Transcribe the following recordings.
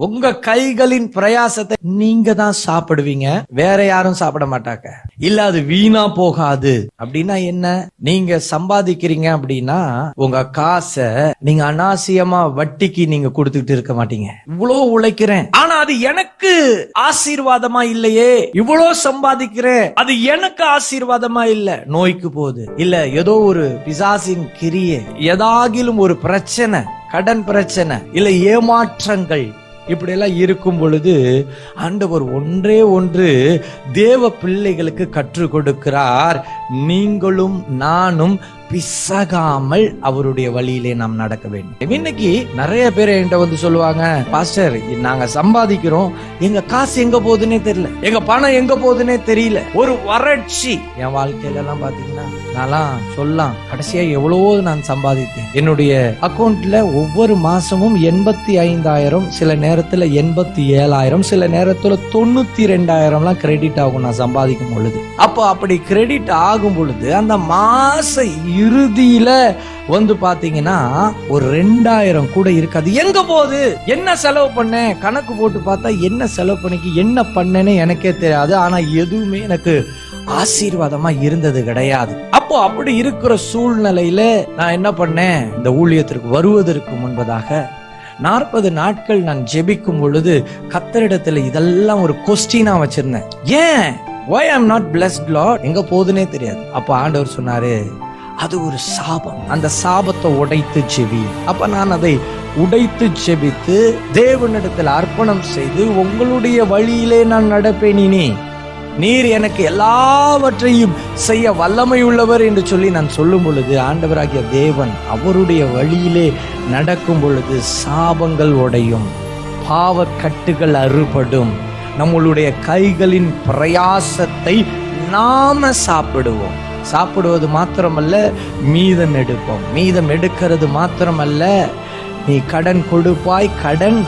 உங்க கைகளின் பிரயாசத்தை நீங்க தான் சாப்பிடுவீங்க. வேற யாரும் சாப்பிட மாட்டாங்க. இல்ல அது வீணா போகாது. அப்படின்னா என்ன? நீங்க சம்பாதிக்கிறீங்க அப்படின்னா உங்க காசை நீங்க அனாவசியமா வட்டிக்கு நீங்க கொடுத்துட்டு இருக்க மாட்டீங்க. இவ்வளவு உழைக்கிறேன். ஆனா அது எனக்கு ஆசீர்வாதமா இல்லையே. இவ்வளவு சம்பாதிக்கிறேன். அது எனக்கு ஆசீர்வாதமா இல்ல. நோய்க்கு போகுது. இல்ல ஏதோ ஒரு பிசாசின் கிரியை ஏதாகிலும் ஒரு பிரச்சனை கடன் பிரச்சனை இல்ல ஏமாற்றங்கள் இப்படியெல்லாம் இருக்கும் பொழுது ஆண்டவர் ஒன்றே ஒன்று தேவ பிள்ளைகளுக்கு கற்றுக் கொடுக்கிறார். நீங்களும் நானும் பிசகாமல் அவருடைய வழியிலே நாம் நடக்க வேண்டும். இன்னைக்கு நிறைய பேர் என்கிட்ட வந்து சொல்லுவாங்க பாஸ்டர் நாங்க சம்பாதிக்கிறோம். எங்க காசு எங்க போகுதுன்னே தெரியல. எங்க பணம் எங்க போகுதுன்னே தெரியல. ஒரு வறட்சி. என் வாழ்க்கையில எல்லாம் பாத்தீங்கன்னா நான்லாம் சொல்லலாம் கடைசியா எவ்வளவோ நான் சம்பாதித்தேன். என்னுடைய அக்கௌண்ட்ல ஒவ்வொரு மாசமும் எண்பத்தி ஐந்தாயிரம் சில நேரத்துல எண்பத்தி ஏழாயிரம் சில நேரத்துல தொண்ணூத்தி ரெண்டாயிரம்லாம் கிரெடிட் ஆகும் நான் சம்பாதிக்கும் பொழுது. அப்போ அப்படி கிரெடிட் ஆகும் பொழுது அந்த மாச இறுதியில வந்து பாத்தீங்கன்னா ஒரு ரெண்டாயிரம் கூட இருக்காது. எங்க போகுது? என்ன செலவு பண்ணேன் கணக்கு போட்டு பார்த்தா என்ன செலவு பண்ணிக்கு என்ன பண்ணேன்னு எனக்கே தெரியாது. ஆனா எதுவுமே எனக்கு ஆசீர்வாதமா இருந்தது கிடையாது. அப்போ அப்படி இருக்கிற சூழ்நிலையில நான் என்ன பண்ணேன்? இந்த ஊழியத்திற்கு வருவதற்கு முன்பதாக நாற்பது நாட்கள் நான் ஜெபிக்கும் பொழுது கத்தரிடத்துல இதெல்லாம் ஒரு கொஸ்டினா வச்சிருந்தேன். ஏன்? Why I'm not blessed lot எங்க போகுதுன்னே தெரியாது. அப்ப ஆண்டவர் சொன்னாரு அது ஒரு சாபம். அந்த சாபத்தை உடைத்து செவி அப்ப நான் அதை உடைத்து செபித்து தேவனிடத்தில் அர்ப்பணம் செய்து உங்களுடைய வழியிலே நான் நடப்பேனினே நீர் எனக்கு எல்லாவற்றையும் செய்ய வல்லமை உள்ளவர் என்று சொல்லி நான் சொல்லும் பொழுது ஆண்டவராகிய தேவன் அவருடைய வழியிலே நடக்கும் பொழுது சாபங்கள் உடையும். பாவக்கட்டுகள் அறுபடும். நம்மளுடைய கைகளின் பிரயாசத்தை நாம சாப்பிடுவோம். சாப்பிடுவது மாத்திரமல்ல மீதம் எடுப்போம். மீதம் எடுக்கிறது மாத்திரமல்ல நீ கடன் கொடுப்பாய் கடன்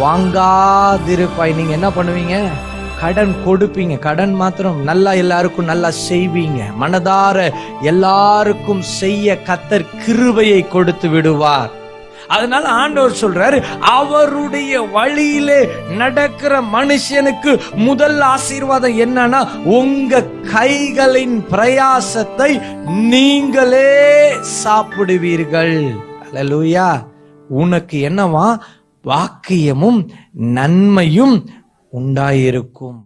வாங்காதிருப்பாய். நீங்க என்ன பண்ணுவீங்க? கடன் கொடுப்பீங்க. கடன் மாத்திரம் நல்லா எல்லாருக்கும் நல்லா செய்வீங்க. மனதார எல்லாருக்கும் செய்ய கத்தர் கிருபையை கொடுத்து விடுவார். அதனால ஆண்டவர் சொல்றாரு அவருடைய வழியிலே நடக்கிற மனுஷனுக்கு முதல் ஆசீர்வாதம் என்னன்னா உங்க கைகளின் பிரயாசத்தை நீங்களே சாப்பிடுவீர்கள். அலலூயா உனக்கு என்னவா? வாக்கியமும் நன்மையும் உண்டாயிருக்கும்.